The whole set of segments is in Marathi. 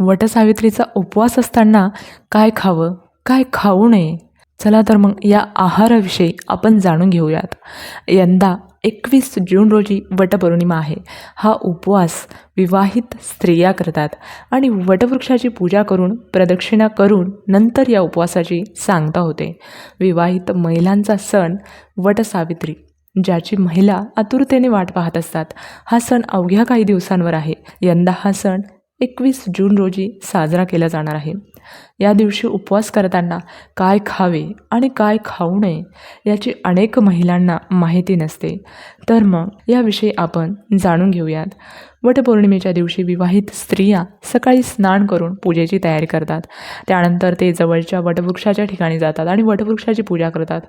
वटसावित्रीचा उपवास असताना काय खावं काय खाऊ नये? चला तर मग या आहाराविषयी आपण जाणून घेऊयात. यंदा एकवीस जून रोजी वटपौर्णिमा आहे. हा उपवास विवाहित स्त्रिया करतात आणि वटवृक्षाची पूजा करून प्रदक्षिणा करून नंतर या उपवासाची सांगता होते. विवाहित महिलांचा सण वटसावित्री ज्याची महिला आतुरतेने वाट पाहत असतात. हा सण अवघ्या काही दिवसांवर आहे. यंदा हा सण एकवीस जून रोजी साजरा केला जाणार आहे. या दिवशी उपवास करताना काय खावे आणि काय खाऊ नये याची अनेक महिलांना माहिती नसते. तर मग याविषयी आपण जाणून घेऊयात. वटपौर्णिमेच्या दिवशी विवाहित स्त्रिया सकाळी स्नान करून पूजेची तयारी करतात. त्यानंतर ते जवळच्या वटवृक्षाच्या ठिकाणी जातात आणि वटवृक्षाची पूजा करतात.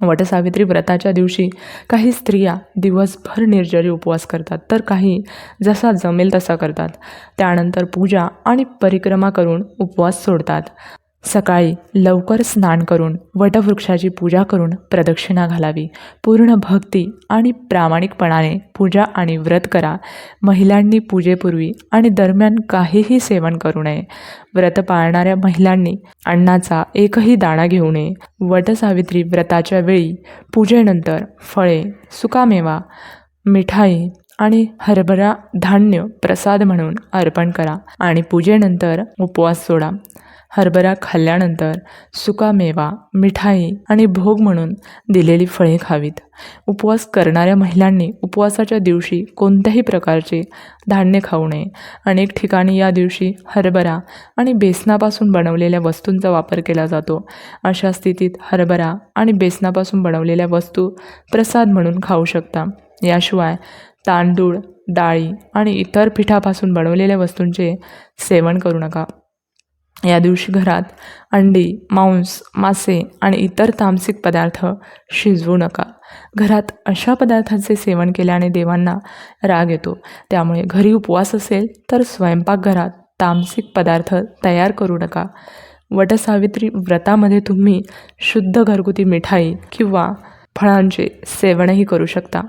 वटसावित्री व्रताच्या दिवशी काही स्त्रिया दिवसभर निर्जरी उपवास करतात तर काही जसा जमेल तसा करतात. त्यानंतर पूजा आणि परिक्रमा करून उपवास सोडतात. सकाळी लवकर स्नान करून वटवृक्षाची पूजा करून प्रदक्षिणा घालावी. पूर्ण भक्ती आणि प्रामाणिकपणाने पूजा आणि व्रत करा. महिलांनी पूजेपूर्वी आणि दरम्यान काहीही सेवन करू नये. व्रत पाळणाऱ्या महिलांनी अन्नाचा एकही दाणा घेऊ नये. वटसावित्री व्रताच्या वेळी पूजेनंतर फळे सुकामेवा मिठाई आणि हरभरा धान्य प्रसाद म्हणून अर्पण करा आणि पूजेनंतर उपवास सोडा. हरभरा खाल्ल्यानंतर सुकामेवा मिठाई आणि भोग म्हणून दिलेली फळे खावीत. उपवास करणाऱ्या महिलांनी उपवासाच्या दिवशी कोणत्याही प्रकारचे धान्य खाऊ नये. अनेक ठिकाणी या दिवशी हरभरा आणि बेसनापासून बनवलेल्या वस्तूंचा वापर केला जातो. अशा स्थितीत हरभरा आणि बेसनापासून बनवलेल्या वस्तू प्रसाद म्हणून खाऊ शकता. याशिवाय तांदूळ डाळी आणि इतर पिठापासून बनवलेल्या वस्तूंचे सेवन करू नका. या दिवशी घरात अंडी मांस मासे आणि इतर तामसिक पदार्थ शिजवू नका. घरात अशा पदार्थांचे सेवन केल्याने देवांना राग येतो. त्यामुळे घरी उपवास असेल तर स्वयंपाकघरात तामसिक पदार्थ तयार करू नका. वटसावित्री व्रतामध्ये तुम्ही शुद्ध घरगुती मिठाई किंवा फळांचे सेवनही करू शकता.